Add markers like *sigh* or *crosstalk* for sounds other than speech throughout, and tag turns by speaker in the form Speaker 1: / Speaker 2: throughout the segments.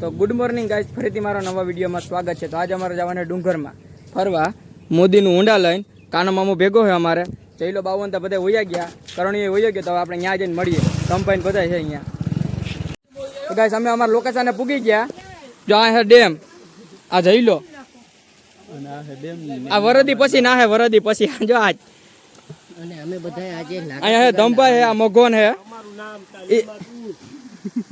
Speaker 1: તો good morning guys ફરીથી મારા નવા વિડીયોમાં સ્વાગત છે. તો આજે અમારે જવાના ડુંગરમાં. ફરવા. મોદીનું ઊંડા લઈને કાનો મામો ભેગો છે અમારે. જઈલો બાવન તો બધા વયા ગયા. કરણીએ વયો ગયો તો આપણે ત્યાં જઈને મળીએ. કંપાઈન બધા છે અહીંયા. તો ગાઈસ અમે અમારા લોકેશને પૂગી ગયા. જો આ છે ડેમ. આ જઈલો આ વરદી પછી ના હે વરદી પછી. જો આજ
Speaker 2: અને અમે બધા આજે
Speaker 1: અહીંયા હે ધંભાઈ હે આ મગોન હે. ઈ-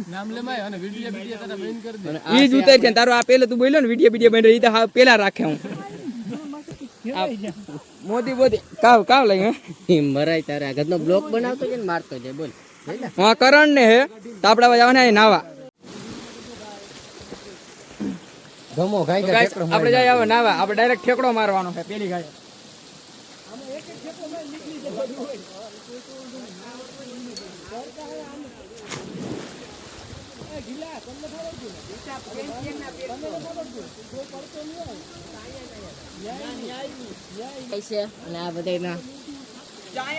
Speaker 1: ઈ જ ઉતાર છે. તારો આ પેલે તું બોલ્યો ને વીડિયો વીડિયો બની ઈ હા પેલા રાખે હું. મોદી મોદી કાવ કાવ લઈ હે?
Speaker 2: મરાય તારે. આગળનો બ્લોક બનાવતો છે ને મારતો છે બોલ.
Speaker 1: હા કરણ ને હે તો આપડા જવાના નાવા.
Speaker 2: આપડે
Speaker 1: તો આપણે જાય નાવા. આપણે ડાયરેક્ટ ઠેકડો મારવાનો છે પેલી ગાય. આમ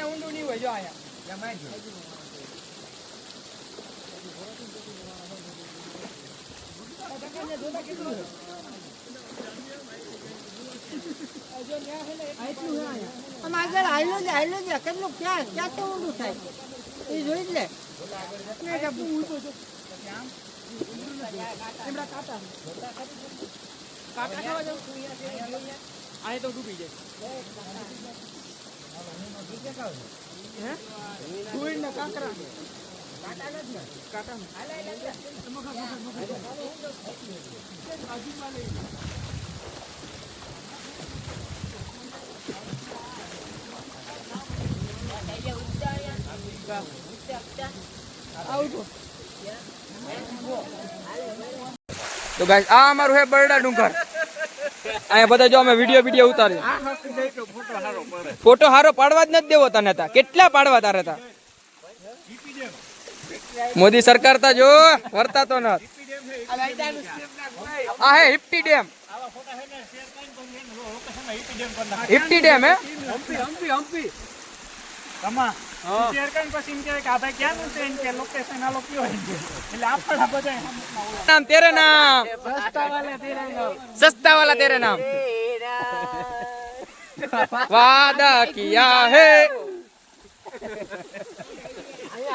Speaker 1: ઊંડું નહીં હોય
Speaker 2: આગળ કેટલું ક્યાં ક્યાં તો ઊંડું થાય એ જોઈ જ લે
Speaker 1: કાકા ખાવા જાવ અહીં કાંટા તો ગાઈસ આ અમારું હે બરડા ડુંગર. અહીંયા બધા જો અમે વીડિયો વીડિયો ઉતારી ફોટો હારો પાડવા જ નથી દેવો તને તા કેટલા પાડવા તારે તા મોદી સરકાર તા જો, વર્તા તો ન આ હે હિપ્ટી ડેમ હિપ્ટી ડેમ હે?
Speaker 3: તમા શેર કરીને પછી એમ કહેવાય કે આ ભાઈ ક્યાંનું છે? એમ કે લોકેશન આ લોકો હોય એટલે આપણા બધા
Speaker 1: નામ તેરે નામ. સસ્તા વાલા તેરે નામ. સસ્તા વાલા તેરે નામ. વાદા કિયા હે?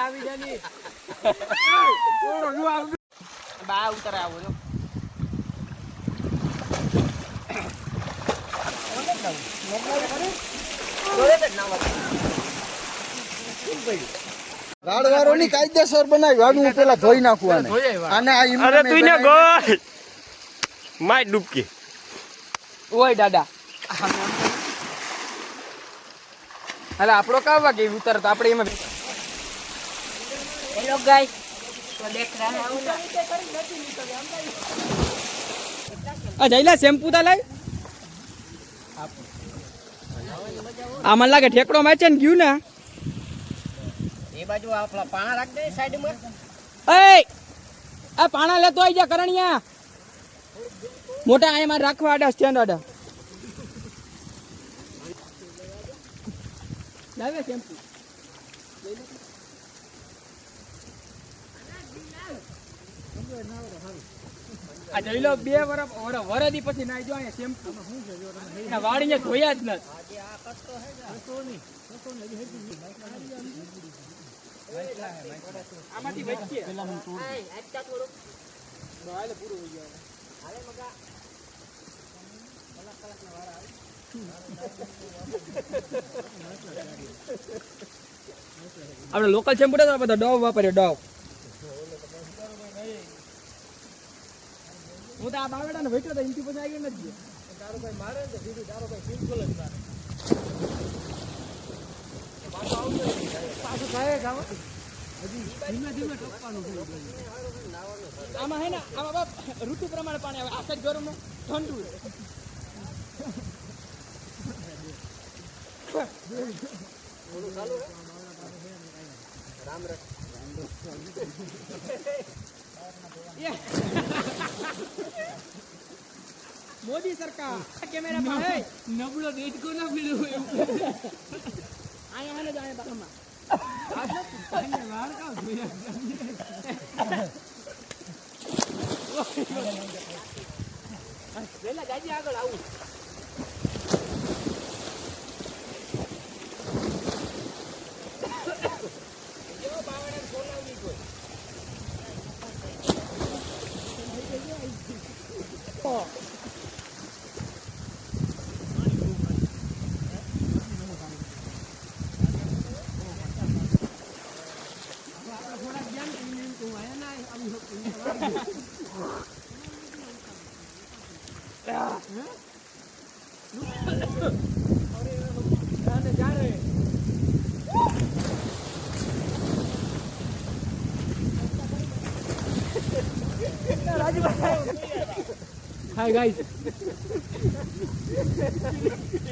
Speaker 1: આવી જાની બા ઉતર આવો જો.
Speaker 3: મોબાઈલ કરે બોલે જ ના વાત ગાડવારોની કાયદેસર બનાવી આનું હું પેલા ધોઈ નાખું આને આને આ ઈમને
Speaker 4: અરે તું ને
Speaker 3: બનાવી.
Speaker 4: માય ડૂબકી.
Speaker 1: ઓય દાદા. અલા આપણો કાવા કે ઉતર તો આપણે એમાં
Speaker 2: હેલો ગાઈસ તો દેખ રહા
Speaker 1: આ જઈલા શેમ્પુ તા લાય. આ મને લાગે ઠેકડો માચે ને ગયું ને.
Speaker 2: એ બાજુ આપણા પાણા રાખ દે સાઈડમાં.
Speaker 1: એય આ પાણા લેતો આવી જા કરણિયા. મોટા અહીંયા મારે રાખવા આડા સ્ટેન્ડ આડા લાવે શેમ્પુ આ જોઈ લો બે વર વરદી પછી નાઈ જો અહીંયા શેમ્પુ એના વાળીને ધોયા જ નથી. આમાંથી બચીએ આપણે લોકલ શેમ્પુ તો બધા ડવ વાપરીએ ડવ. હું તો આ બાવડા ને વેચ્યો તો એમથી પછી આવી નથી તારો ભાઈ મારે ને દીદી તારો ભાઈ સિમ્પલ જ મારે પાછું આમાં હે ને આમાં બાપ ઋતુ પ્રમાણે પાણી આવે. આ ગરમ ઠંડુ *laughs* મોદી સરકાર કેમેરા પાસે નબળો દેડકો ના પીડ્યો અહીંયા હાલે જાય *laughs* *laughs* બાકમાં *laughs* વેલા हाय गाइस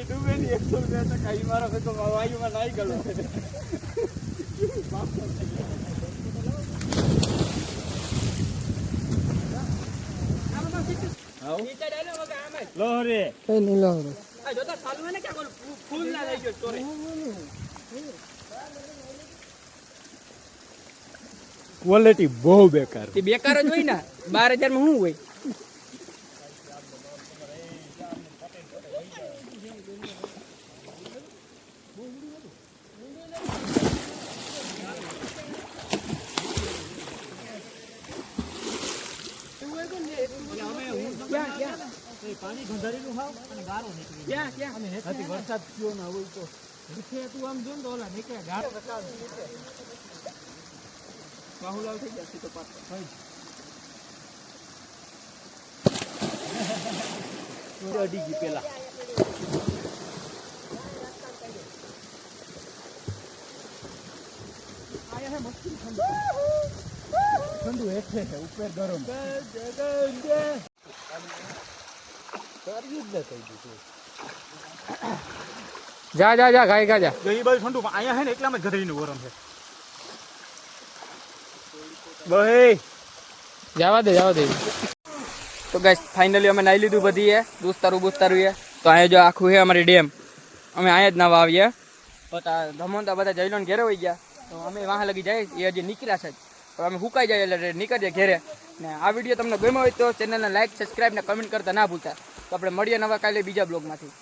Speaker 1: डूबे नहीं एक सौ रुपया तो कई बार को हवाई में नहीं करो
Speaker 4: લોહરે.
Speaker 1: આ જોતા ચાલુ ને ક્યાં ફૂલ ના લઈ ગયો ચોરે.
Speaker 4: ક્વોલિટી બહુ બેકાર.
Speaker 1: તે બેકાર જ હોય ને બાર હજારમાં શું હોય? ક્યાં ક્યાં?
Speaker 3: વરસાદ થયો ના હોય તો.
Speaker 1: બાહુલાલ થઈ ગયા સીધો પાછો.
Speaker 4: અડી ગઈ પેલા.
Speaker 3: ઠંડુ. હેઠે છે ઉપર ગરમ.
Speaker 1: જા જા જા ગાય ગા જા
Speaker 4: ગઈ બાજુ ઠંડુ પણ અહીંયા હે ને એટલામાં જ ગધડીનું ગરમ છે બહે
Speaker 1: જવા દે જવા દે તો ગાઈસ ફાઇનલી અમે નાઈ લીધું બધી એ દોસ્તારું બોસ્તારું એ. તો અહીંયા જો આખું છે અમારી ડેમ. અમે અહીંયા જ નાવા આવીએ. બધા ધમોનતા બધા જઈલોને ઘેરે હોઈ ગયા. તો અમે વાહ લગી જાય એ હજી નીકળ્યા છે જ. તો અમે હુકાઈ જાય એટલે નીકળીએ ઘેરે. ને આ વીડિયો તમને ગમ્યો હોય તો ચેનલને લાઈક સબસ્ક્રાઈબ ને કમેન્ટ કરતા ના ભૂલતા. તો આપણે મળીએ નવા કાલે બીજા બ્લોગમાંથી.